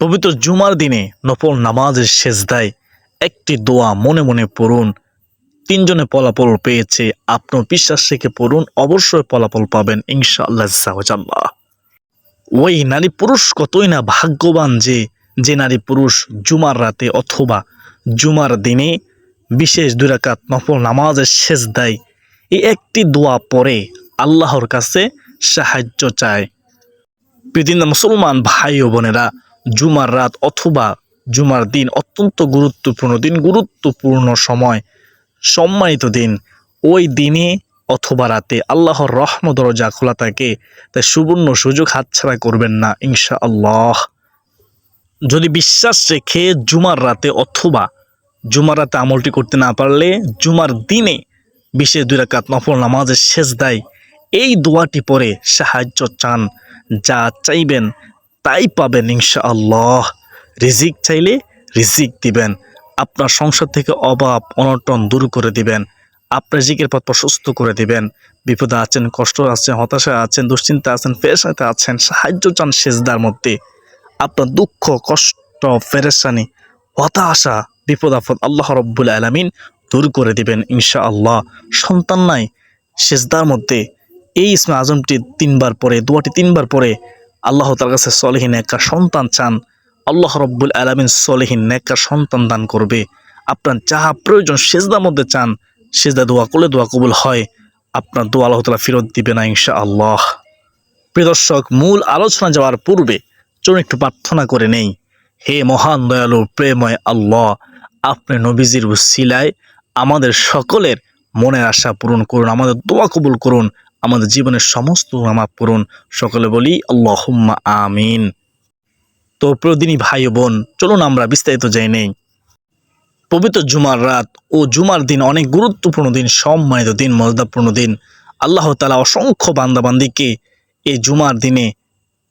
পবিত্র জুমার দিনে নফল নামাজের শেষদায় একটি দোয়া মনে মনে পড়ুন। তিনজনে ফলাফল পেয়েছে। আপনার বিশ্বাস রেখে পড়ুন, অবশ্যই ফলাফল পাবেন, ইনশাআল্লাহ ওই নারী পুরুষ কতই না ভাগ্যবান যে যে নারী পুরুষ জুমার রাতে অথবা জুমার দিনে বিশেষ দুরাকাত নফল নামাজের শেষ দেয় এই একটি দোয়া পরে আল্লাহর কাছে সাহায্য চায়। পৃথিবীর মুসলমান ভাই ও বোনেরা জুমার রাত অথবা জুমার দিন অত্যন্ত গুরুত্বপূর্ণ দিন, গুরুত্বপূর্ণ সময়, সম্মানিত দিন। ওই দিনে অথবা রাতে আল্লাহর রহম দরজা খোলা থাকে, তাই সুবর্ণ সুযোগ হাতছাড়া করবেন না ইনশা আল্লাহ যদি বিশ্বাস রেখে জুমার রাতে অথবা জুমার রাতে আমলটি করতে না পারলে জুমার দিনে বিশেষ দুই রাকাত নফল নামাজের শেষ দেয় এই দোয়াটি পরে সাহায্য চান, যা চাইবেন তাই পাবেন ইনশা আল্লাহ রিজিক চাইলে রিজিক দিবেন। আপনার সংসার থেকে অভাব, অনটন দূর করে দিবেন। আপনার রিজিকের পথ প্রশস্ত করে দিবেন। বিপদে আছেন, কষ্ট আছেন হতাশায় আছেন, দুশ্চিন্তা আছেন ফেরেসাতে আছেন, সাহায্য চান সেজদার মধ্যে। আপনার দুঃখ, কষ্ট ফেরেসানি হতাশা, বিপদ, আপদ আল্লাহ রব্বুল আলমিন দূর করে দিবেন ইনশা আল্লাহ সন্তান নাই, সেজদার মধ্যে। এই ইসমা আজমটি তিনবার পরে দোয়াটি তিনবার পরে আল্লাহ তার কাছে সলেহীন একটা সন্তান চান। আল্লাহ রব্বুল আলমিন সলেহীন নেকর সন্তান দান করবে। আপনার যাহা প্রয়োজন সেজদার মধ্যে চান, সেজদা দোয়া করলে দোয়া কবুল হয়। আপনার দোয়া আল্লাহ তালা ফেরত দিবে না ইনশা আল্লাহ প্রিয় দর্শক, মূল আলোচনা যাওয়ার পূর্বে চলুন একটু প্রার্থনা করে নেই। হে মহান, দয়ালু প্রেময় আল্লাহ, আপনি নবীজির উসিলায় আমাদের সকলের মনের আশা পূরণ করুন, আমাদের দোয়া কবুল করুন। আমাদের জীবনের সমস্ত আমা পূরণ সকলে বলি আল্লাহ আমিন। তো প্রদিনই ভাই বোন, চলুন আমরা বিস্তারিত যাই নেই। পবিত্র জুমার রাত ও জুমার দিন অনেক গুরুত্বপূর্ণ দিন, সম্মানিত দিন, মর্যাদাপূর্ণ দিন। আল্লাহ তালা অসংখ্য বান্দাবান্দিকে এই জুমার দিনে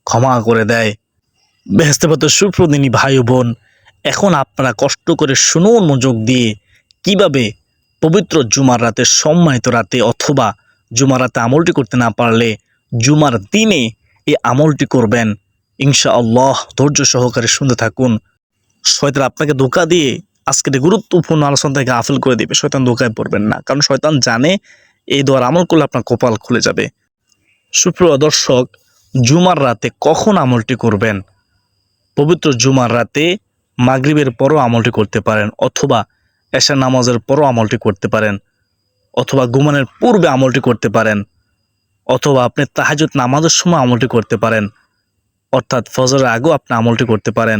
ক্ষমা করে দেয়। বেহেস্তেপত সুপ্রদিনী ভাই বোন, এখন আপনারা কষ্ট করে শুনুন মনোযোগ দিয়ে কীভাবে পবিত্র জুমার রাতে সম্মানিত রাতে অথবা জুমার রাতে আমলটি করতে না পারলে জুমার দিনে এই আমলটি করবেন। ইনশা আল্লাহ ধৈর্য সহকারে শুনতে থাকুন। শয়তান আপনাকে ধোকা দিয়ে আজকের গুরুত্বপূর্ণ আলোচনা থেকে আফিল করে দিবে। শয়তান ধোকায় পড়বেন না, কারণ শয়তান জানে এই দোয়ার আমল করলে আপনার কপাল খুলে যাবে। সুপ্রিয় দর্শক, জুমার রাতে কখন আমলটি করবেন? পবিত্র জুমার রাতে মাগরিবের পরও আমলটি করতে পারেন, অথবা এশা নামাজের পরও আমলটি করতে পারেন। অথবা ঘুমানোর পূর্বে আমলটি করতে পারেন, অথবা আপনি তাহাজুদ নামাজের সময় আমলটি করতে পারেন, অর্থাৎ ফজরের আগেও আপনি আমলটি করতে পারেন।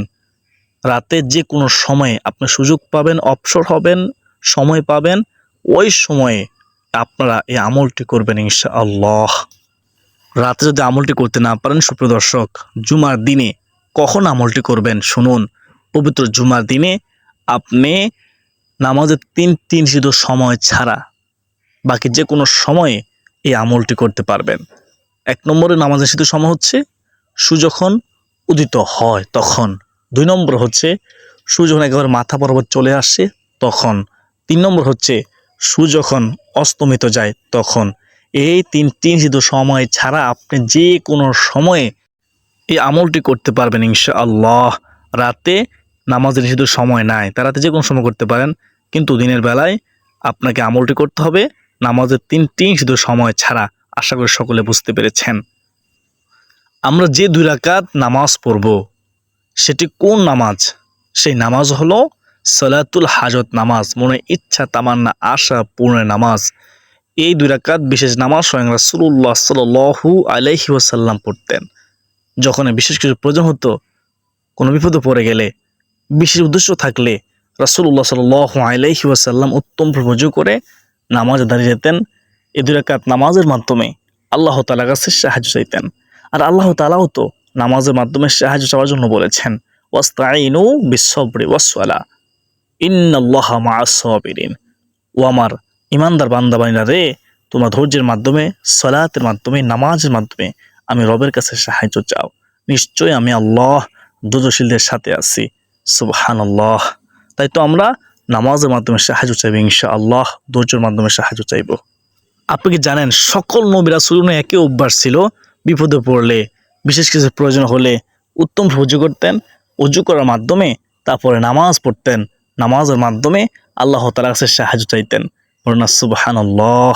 রাতে যে কোনো সময়ে আপনি সুযোগ পাবেন, অবসর হবেন, সময় পাবেন, ওই সময়ে আপনারা এই আমলটি করবেন ইনশা আল্লাহ রাতে যদি আমলটি করতে না পারেন, সুপ্রিয় দর্শক, জুমার দিনে কখন আমলটি করবেন? শুনুন, পবিত্র জুমার দিনে আপনি নামাজের তিন তিন সিদ্ধ সময় ছাড়া বাকি যে কোনো সময়ে এই আমলটি করতে পারবেন। এক নম্বরে নামাজের সিদ্ধ সময় হচ্ছে সূর্য যখন উদিত হয় তখন। দুই নম্বর হচ্ছে সূর্য যখন একেবারে মাথা বরাবর চলে আসে তখন। তিন নম্বর হচ্ছে সূর্য যখন অস্তমিত যায় তখন। এই তিন তিন সিদ্ধ সময় ছাড়া আপনি যে কোনো সময়ে এই আমলটি করতে পারবেন ইনশা আল্লাহ রাতে নামাজের নিষিদ্ধ সময় নাই। তার রাতে যে কোনো সময় করতে পারেন। কিন্তু দিনের বেলায় আপনাকে আমলটি করতে হবে। নামাজের তিনটি শুধু সময় ছাড়া আশা করি সকলে বুঝতে পেরেছেন। আমরা যে দুই রাকাত নামাজ পড়ব, সেটি কোন নামাজ? সেই নামাজ হলো সলাতুল হাজত নামাজ, মনে ইচ্ছা, তামান্না, আশা পূর্ণের নামাজ। এই দুই রাকাত বিশেষ নামাজ স্বয়ং রাসুল্লাহ সাল্লু আলাইহি ওয়াসাল্লাম পড়তেন। যখন বিশেষ কিছু প্রয়োজন হতো, কোনো বিপদে পড়ে গেলে, বিশেষ উদ্দেশ্য থাকলে রাসুল্লাহ সাল আলাইহি ওয়াসাল্লাম উত্তম প্রভুজ করে নামাজে দাঁড়িয়ে যেতেন। এ দুই রাকাত নামাজের মাধ্যমে আল্লাহ তালা কাছে সাহায্য চাইতেন। আর আল্লাহ তালাও তো নামাজের মাধ্যমে সাহায্য চাওয়ার জন্য বলেছেন ওয়াস্তাইনু বিশ্বরি ওয়াসওয়ালা ইন্নাল্লাহ মাসবিরিন ও আমার ইমানদার বান্দাবাইনা রে, তোমরা ধৈর্যের মাধ্যমে, সলাতের মাধ্যমে, নামাজের মাধ্যমে আমি রবের কাছে সাহায্য চাও। নিশ্চয়ই আমি আল্লাহ দুজশীলদের সাথে আছি। সুবহান আল্লাহ তাই তো আমরা নামাজের মাধ্যমে সাহায্য চাইব ইনশা আল্লাহ ধৈর্যের মাধ্যমে সাহায্য চাইব। আপনি কি জানেন, সকল নবীরা সুরুনে একই অভ্যাস ছিল? বিপদে পড়লে, বিশেষ কিছু প্রয়োজন হলে উত্তম সহ্য করতেন উজু করার মাধ্যমে, তারপরে নামাজ পড়তেন। নামাজের মাধ্যমে আল্লাহ তালার কাছে সাহায্য চাইতেন। সুবাহান আল্লাহ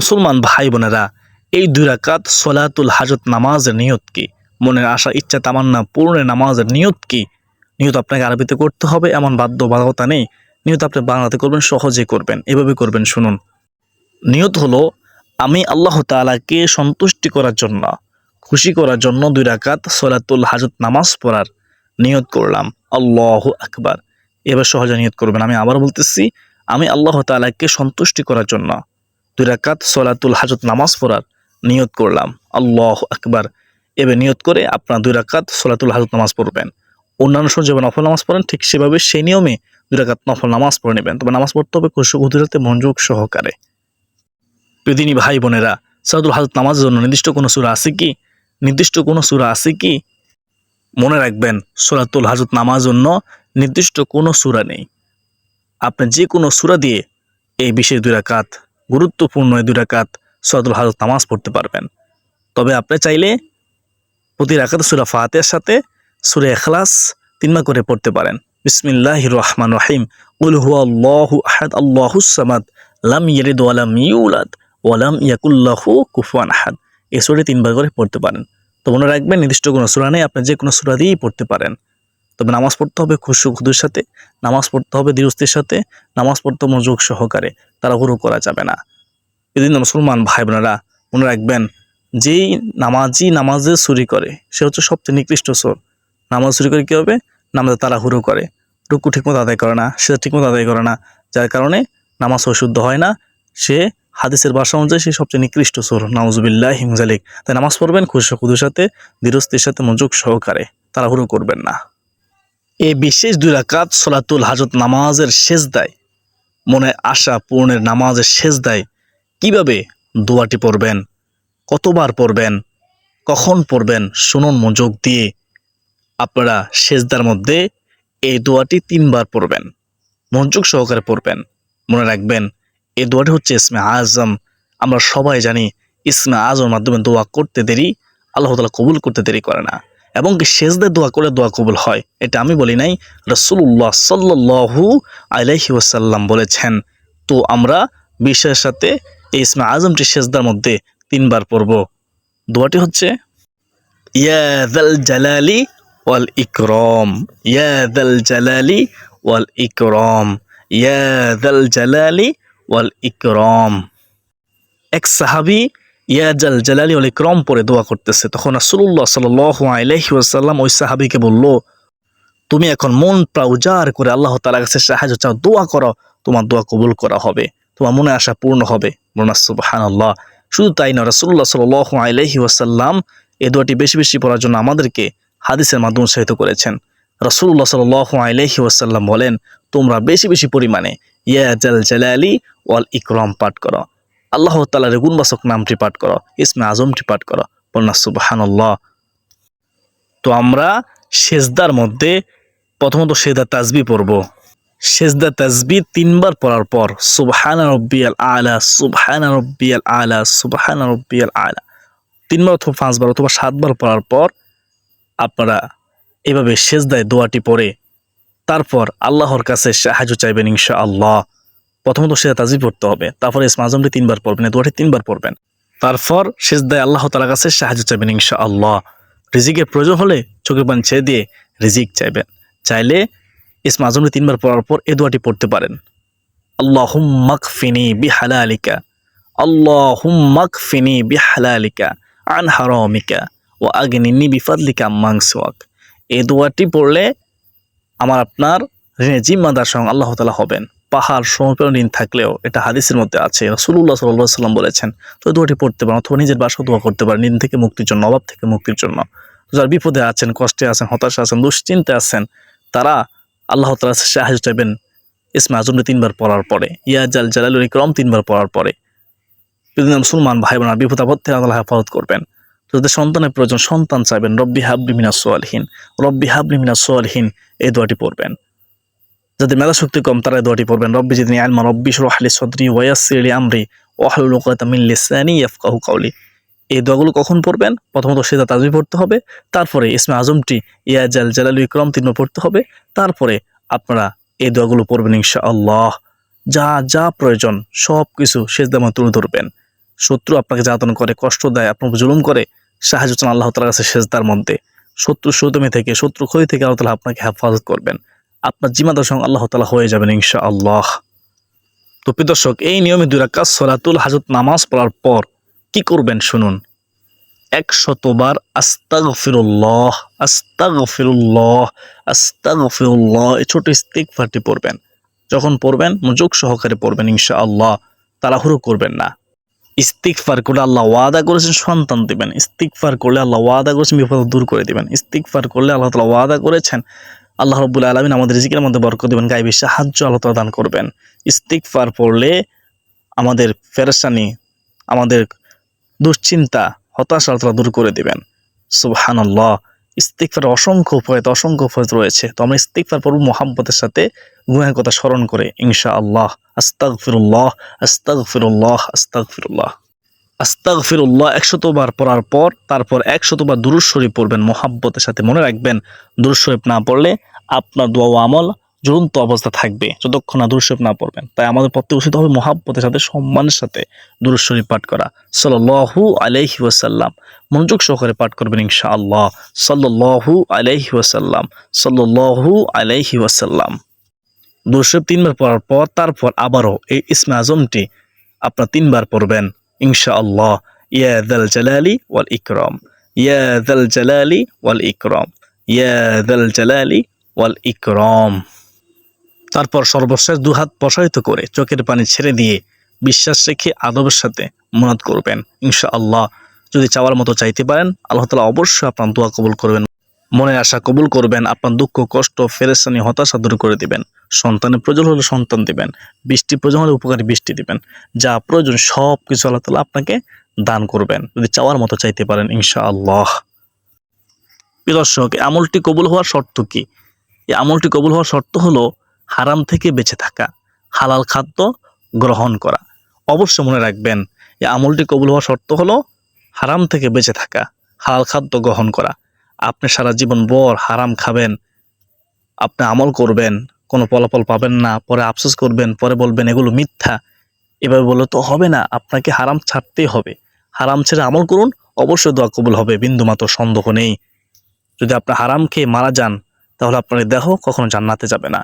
মুসলমান ভাই বোনেরা, এই দুই রাকাত সলাতুল হাজত নামাজের নিয়ত কি? মনের আশা, ইচ্ছা, তামান্না পূর্ণের নামাজের নিয়ত কি? নিয়ত আপনাকে আরবিতে করতে হবে, এমন বাধ্য বাধকতা নেই। নিয়ত আপনি বাংলাতে করবেন সহজে করবেন। এভাবে করবেন, শুনুন। নিয়ত হলো, আমি আল্লাহ তাআলাকে সন্তুষ্টি করার জন্য, খুশি করার জন্য দুই রাকাত সলাতুল হাজত নামাজ পড়ার নিয়ত করলাম। আল্লাহ আকবার। এবার সহজে নিয়ত করবেন। আমি আবার বলতেছি, আমি আল্লাহ তাআলাকে সন্তুষ্টি করার জন্য দুই রাকাত সলাতুল হাজত নামাজ পড়ার নিয়ত করলাম। আল্লাহ আকবার। এবার নিয়ত করে আপনার দুই রাকাত সলাতুল হাজত নামাজ পড়বেন। অন্যান্য সময় যেমন নফল নামাজ পড়েন, ঠিক সেভাবে সেই নিয়মে দুই রাকাত নফল নামাজ পড়ে নেবেন। তবে নামাজ পড়তে হবে গুজরাতে মনোযোগ সহকারে। প্রিদিনী ভাই বোনেরা, সলাতুল হাজত নামাজের জন্য নির্দিষ্ট কোনো সুরা আছে কি? নির্দিষ্ট কোনো সুরা আছে কি? মনে রাখবেন, সোলাতুল হাজত নামাজ জন্য নির্দিষ্ট কোনো সুরা নেই। আপনি যে কোনো সুরা দিয়ে এই বিশেষ দুই রাকাত, গুরুত্বপূর্ণ এই দুই রাকাত সোলাতুল হাজত নামাজ পড়তে পারবেন। তবে আপনি চাইলে প্রতি রাকাত সুরা ফাতের সাথে সুরে এখলাস তিনমা করে পড়তে পারেন। বিসমিল্লাহ রহমান রহিম উল হু আল্লাহ আহাদ আল্লাহুস সামাদ, লাম ইয়ালিদ ওয়ালাম ইউলাদ ওয়ালাম ইয়াকুল্লাহু কুফুয়ান আহাদ। এই সুরে তিনবার করে পড়তে পারেন। তো মনে রাখবেন, নির্দিষ্ট কোনো সুরা নেই, আপনি যে কোনো সুরা দিয়েই পড়তে পারেন। তবে নামাজ পড়তে হবে খুশু খুদুর সাথে, নামাজ পড়তে হবে দৃষ্টির সাথে, নামাজ পড়তে মনোযোগ সহকারে তারা হুরু করা যাবে না। এদিন মুসলমান ভাই বোনেরা মনে রাখবেন, যেই নামাজি নামাজে চুরি করে, সে হচ্ছে সবচেয়ে নিকৃষ্ট সোর। নামাজ চুরি করে কী হবে? নামাজে হুরু করে। রুকু ঠিকমতো আদায় করে না সেটা ঠিকমতো আদায় করে না, যার কারণে নামাজ অশুদ্ধ হয় না। সে হাদিসের ভাষা অনুযায়ী সে সবচেয়ে নিকৃষ্ট সুর। নাউজুবিল্লাহ হিমজালিক তাই নামাজ পড়বেন খুশি খুদুর সাথে দৃঢ়স্তির সাথে মনোযোগ সহকারে। তাড়াহুড়ো করবেন না। এ বিশেষ দুই রাকাত সলাতুল হাজত নামাজের শেষ দায় মনে আশা পূর্ণের নামাজের শেষ দায় কীভাবে দোয়াটি পড়বেন? কতবার পড়বেন? কখন পড়বেন? শুনুন মনোযোগ দিয়ে। আপনারা সেজদার মধ্যে এই দোয়াটি তিনবার পড়বেন। মনোযোগ সহকারে পড়বেন। মনে রাখবেন, এই দোয়াটি হচ্ছে ইসমে আজম। আমরা সবাই জানি ইসমে আজমের মাধ্যমে দোয়া করতে দেরি, আল্লাহ তালা কবুল করতে দেরি করে না। এবং শেষদের দোয়া করলে দোয়া কবুল হয়, এটা আমি বলি নাই রসুল্লাহ সাল্লু আলহি ওয়াসাল্লাম বলেছেন। তো আমরা বিশ্বের সাথে এই ইসমে আজমটি সেজদার মধ্যে তিনবার পড়ব। দোয়াটি হচ্ছে ইয়াদাল জালালি ওয়াল ইকরম। ইয়াদাল জালালি ওয়াল ইকরম। ইয়াদাল জালালি ওয়াল ইকরম। এক সাহাবি ইয়াজাল জালালি ওয়াল ইকরম পরে দোয়া করতেছে। তখন রাসূলুল্লাহ সাল্লাল্লাহু আলাইহি ওয়াসাল্লাম ওই সাহাবীকে বলল, তুমি এখন মন প্রা উজাড় করে আল্লাহ তাআলার কাছে সাহায্য চাও, দোয়া করো, তোমার দোয়া কবুল করা হবে। তোমার মনে আশা পূর্ণ হবে। মোনা সুবহানাল্লাহ। শুধু তাই না রাসূলুল্লাহ সাল্লাল্লাহু আলাইহি ওয়াসাল্লাম এই দোয়াটি বেশি বেশি পড়ার জন্য আমাদেরকে হাদিসের মাধ্যমে উৎসাহিত করেছেন। রাসূলুল্লাহ সাল্লাল্লাহু আলাইহি ওয়াসাল্লাম বলেন, তোমরা বেশি বেশি পরিমাণে ইয়া জাল জালালি ওয়াল ইকরম পাঠ করো। আল্লাহ তালার গুণবাচক নামটি পাঠ করো, ইসমে আজমটি পাঠ করো। বলনা সুবাহান্লাহ তো আমরা সেজদার মধ্যে প্রথমত সেজদা তাজবি পড়ব। সেজদা তাজবি তিনবার পড়ার পর, সুবহানা রব্বিয়াল আলা, সুবহানা রব্বিয়াল আলা, সুবহানা রব্বিয়াল আলা। তিনবার অথবা পাঁচবার অথবা সাতবার পড়ার পর আপনারা এভাবে সেজদায় দোয়াটি পড়ে তারপর আল্লাহর কাছে সাহায্য চাইবেন ইনশা আল্লাহ প্রথমত সেটা তাজি পড়তে হবে, তারপর ইসমা আজমটি তিনবার পড়বেন দোয়াটি তিনবার পড়বেন। তারপর সেজদায় আল্লাহ তালার কাছে সাহায্য চাইবেন ইনশা আল্লাহ রিজিকের প্রয়োজন হলে চোখের পান ছেড়ে দিয়ে রিজিক চাইবেন। চাইলে ইসমা আজমটি তিনবার পড়ার পর এ দোয়াটি পড়তে পারেন। আল্লাহ হুম্মাক ফিনি বিহালালিকা আল্লাহ হুম্মাক ফিনি বিহালালিকা, আন হারমিকা। ও আগনিনি বিফাদলিকা মাংসওয়াক। এই দোয়াটি পড়লে আমার আপনার ঋণের জিম্মাদার সঙ্গে আল্লাহ তালা হবেন। পাহাড় সমপের ঋণ থাকলেও এটা হাদিসের মধ্যে আছে। রসুল্লাহ সাল্লাহ সাল্লাম বলেছেন, তো দোয়াটি পড়তে পারেন অথবা নিজের বাসাও দোয়া করতে পারেন। ঋণ থেকে মুক্তির জন্য, অভাব থেকে মুক্তির জন্য। যারা বিপদে আছেন, কষ্টে আছেন, হতাশা আছেন দুশ্চিন্তে আছেন, তারা আল্লাহ তালা সাহায্য চাইবেন ইসমা আজমকে তিনবার পড়ার পরে, ইয়া জাল জালালুল ইকরম তিনবার পড়ার পরে মুসলমান ভাই বোনার বিপদ আপদ থেকে আল্লাহ হেফাজত করবেন। যদি সন্তানের প্রয়োজন, সন্তান চাইবেন। রব্বি হাবলি মিনা সোয়ালহীন রব্বি হাবলি মিনা সোয়ালহীন এই দোয়াটি পড়বেন। যাদের মেধা শক্তি কম, তারা দোয়াটি পড়বেন। রব্বি যদি আলমা, রব্বি সরহালি সদরি ওয়াসিরি আমরি ওয়াহলুল উকদাতা মিন লিসানি ইয়াফকাহু কাউলি এই দোয়াগুলো কখন পড়বেন? প্রথমত সেদা তাজমি পড়তে হবে, তারপরে ইসমে আজমটি ইয়া জাল জালালু ইকরম তিন পড়তে হবে, তারপরে আপনারা এই দোয়াগুলো পড়বেন ইনশা আল্লাহ যা যা প্রয়োজন সব কিছু সেজদামা তুলে ধরবেন। শত্রু আপনাকে যাতন করে, কষ্ট দেয়, আপনার জুলুম করে সাহায্য চান আল্লাহ তালার কাছে সেজদার মধ্যে। শত্রু সৌদমে থেকে, শত্রু ক্ষতি থেকে আল্লাহ তালা আপনাকে হেফাজত করবেন। আপনার জিমাদার সঙ্গে আল্লাহ তালা হয়ে যাবেন ইনশা আল্লাহ তো দর্শক, এই নিয়মে দুই রাকাত সলাতুল হাজত নামাজ পড়ার পর কি করবেন শুনুন? একশতবার আস্তাগফিরুল্লাহ আস্তাগফিরুল্লাহ আস্তাগফিরুল্লাহ, এই ছোট ইস্তিগফারটি পড়বেন। যখন পড়বেন, মনোযোগ সহকারে পড়বেন ইনশাআল্লাহ। তাড়াহুড়ো করবেন না। ইস্তিগফার করলে আল্লাহ ওয়াদা করেছেন, সন্তান দিবেন। ইস্তিগফার করলে আল্লাহ ওয়াদা করেছেন, বিপদ দূর করে দিবেন। ইস্তিগফার করলে আল্লাহ তাআলা ওয়াদা করেছেন, আল্লাহ রব্বুল আলমিন আমাদের রিজিকের মধ্যে বরকত দিবেন গাইবী সাহায্য আল্লাহ তাআলা দান করবেন। ইস্তিগফার পড়লে আমাদের ফেরেশানি আমাদের দুশ্চিন্তা, হতাশা আল্লাহ দূর করে দিবেন। সুবহানাল্লাহ। ইস্তিগফার অসংখ্য ফয়েত অসংখ্য ফয়েত রয়েছে। তো আমরা ইস্তিগফার পড়ব মোহাব্বতের সাথে গুণের কথা স্মরণ করে ইনশা আল্লাহ আস্তাগফিরুল্লাহ আস্তাগফিরুল্লাহ আস্তাগফিরুল্লাহ। আস্তাগফিরুল্লাহ একশতবার পড়ার পর, তারপর একশতবার দুরুদ শরীফ পড়বেন, মোহাব্বতের সাথে মনে রাখবেন। দুরুদ শরীফ না পড়লে আপনার দোয়া ও আমল জ্বলন্ত অবস্থা থাকবে, যতক্ষণ না দুরুদ শরীফ না পড়বেন। তাই আমাদের প্রত্যেক উচিত হবে মোহাব্বতের সাথে, সম্মানের সাথে দুরুদ শরীফ পাঠ করা। সাল্লাল্লাহু আলাইহি ওয়াসাল্লাম। মনোযোগ সহকারে পাঠ করবেন ইনশাআল্লাহ। সাল্লাল্লাহু আলাইহি ওয়াসাল্লাম। সাল্লাল্লাহু আলাইহি ওয়াসাল্লাম। দুশরীফ তিনবার পড়ার পর তারপর আবারও এই ইসমে আজমটি আপনার তিনবার পড়বেন, ইনশাআল্লাহ। ইয়া দাল জালালি ওয়াল ইকরাম। ইয়া দাল জালালি ওয়াল ইকরাম। ইয়া দাল জালালি ওয়াল ইকরম। তারপর সর্বশেষ দুহাত প্রসারিত করে চোখের পানি ছেড়ে দিয়ে বিশ্বাস রেখে আদবের সাথে মনাদ করবেন, ইনশাআল্লাহ। যদি চাওয়ার মতো চাইতে পারেন, আল্লাহ তালা অবশ্যই আপনার দোয়া কবুল করবেন। মনের আশা কবুল করবেন, আপনার দুঃখ, কষ্ট ফেরেসানি হতাশা দূর করে দিবেন। সন্তানের প্রয়োজন হলে সন্তান দিবেন, বৃষ্টি প্রয়োজন হলে উপকারী বৃষ্টি দিবেন। যা প্রয়োজন সব কিছু আল্লাহ তালা আপনাকে দান করবেন, যদি চাওয়ার মতো চাইতে পারেন, ইনশাআল্লাহ। দর্শক আমলটি কবুল হওয়ার শর্ত কি? এই আমলটি কবুল হওয়ার শর্ত হলো হারাম থেকে বেঁচে থাকা, হালাল খাদ্য গ্রহণ করা। অবশ্য মনে রাখবেন, এই আমলটি কবুল হওয়ার শর্ত হলো হারাম থেকে বেঁচে থাকা, হালাল খাদ্য গ্রহণ করা। আপনি সারা জীবন বর, হারাম খাবেন, আপনি আমল করবেন, কোনো ফলাফল পাবেন না, পরে আফসোস করবেন, পরে বলবেন এগুলো মিথ্যা, এভাবে বললে তো হবে না, আপনাকে হারাম ছাড়তেই হবে। হারাম ছেড়ে আমল করুন, অবশ্যই দোয়া কবুল হবে, বিন্দুমাত্র সন্দেহ নেই। যদি আপনি হারাম খেয়ে মারা যান, তাহলে আপনার দেহ কখনো জান্নাতে যাবে না।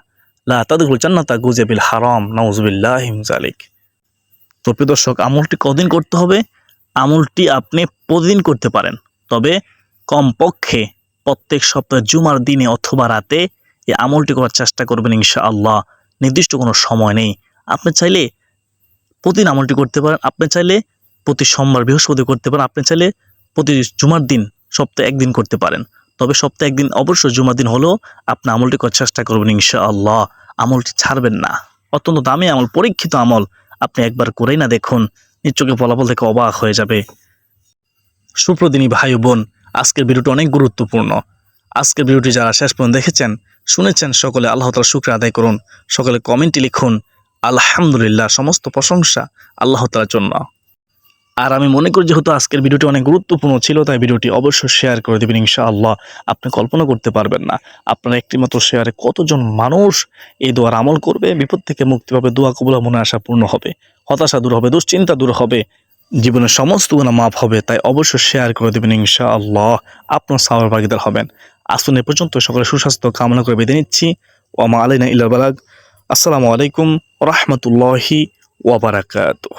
লা জান্নাতা গুজেবিল হারাম নাউজুবিল্লাহ জালিক তো প্রিয় দর্শক, আমলটি কদিন করতে হবে? আমলটি আপনি প্রতিদিন করতে পারেন। তবে কমপক্ষে প্রত্যেক সপ্তাহে জুমার দিনে অথবা রাতে এই আমলটি করার চেষ্টা করবেন ইনশাআল্লাহ। নির্দিষ্ট কোনো সময় নেই। আপনি চাইলে প্রতিদিন আমলটি করতে পারেন। আপনি চাইলে প্রতি সোমবার বৃহস্পতি করতে পারেন। আপনি চাইলে প্রতি জুমার দিন সপ্তাহে একদিন করতে পারেন। তবে সপ্তাহে একদিন অবশ্যই জুমার দিন হলেও আপনি আমলটি করার চেষ্টা করবেন ইনশাআল্লাহ। আমলটি ছাড়বেন না। অত্যন্ত দামি আমল, পরীক্ষিত আমল। আপনি একবার করেই না দেখুন নিশ্চয়ই ফলাফল থেকে অবাক হয়ে যাবে। সুপ্রদিনী ভাই বোন আজকের ভিডিওটি অনেক গুরুত্বপূর্ণ। আজকের ভিডিওটি যারা শেষ পর্যন্ত দেখেছেন, শুনেছেন, সকলে আল্লাহ তালা শুক্র আদায় করুন। সকলে কমেন্টে লিখুন, আলহামদুলিল্লাহ, সমস্ত প্রশংসা আল্লাহ তালার জন্য। আর আমি মনে করি যেহেতু আজকের ভিডিওটি অনেক গুরুত্বপূর্ণ ছিল, তাই ভিডিওটি অবশ্যই শেয়ার করে দেবেন ইনশাআল্লাহ। আপনি কল্পনা করতে পারবেন না। আপনার একটি মাত্র শেয়ারে কতজন মানুষ এই দোয়ার আমল করবে? বিপদ থেকে মুক্তি পাবে, দোয়া কবুলা মনে আশা পূর্ণ হবে। হতাশা দূর হবে, দুশ্চিন্তা দূর হবে। জীবনের সমস্ত গুণা মাপ হবে, তাই অবশ্যই শেয়ার করে দেবেন ইনশাআল্লাহ। আপনার সাওয়ার ভাগিদার হবেন। আসুন এ পর্যন্ত সকলে সুস্বাস্থ্য কামনা করে বেঁধে নিচ্ছি। ওমা আলাইনা ইল্লা আসসালামু আলাইকুম রহমতুল্লাহি ওয়াবারাকাতুহ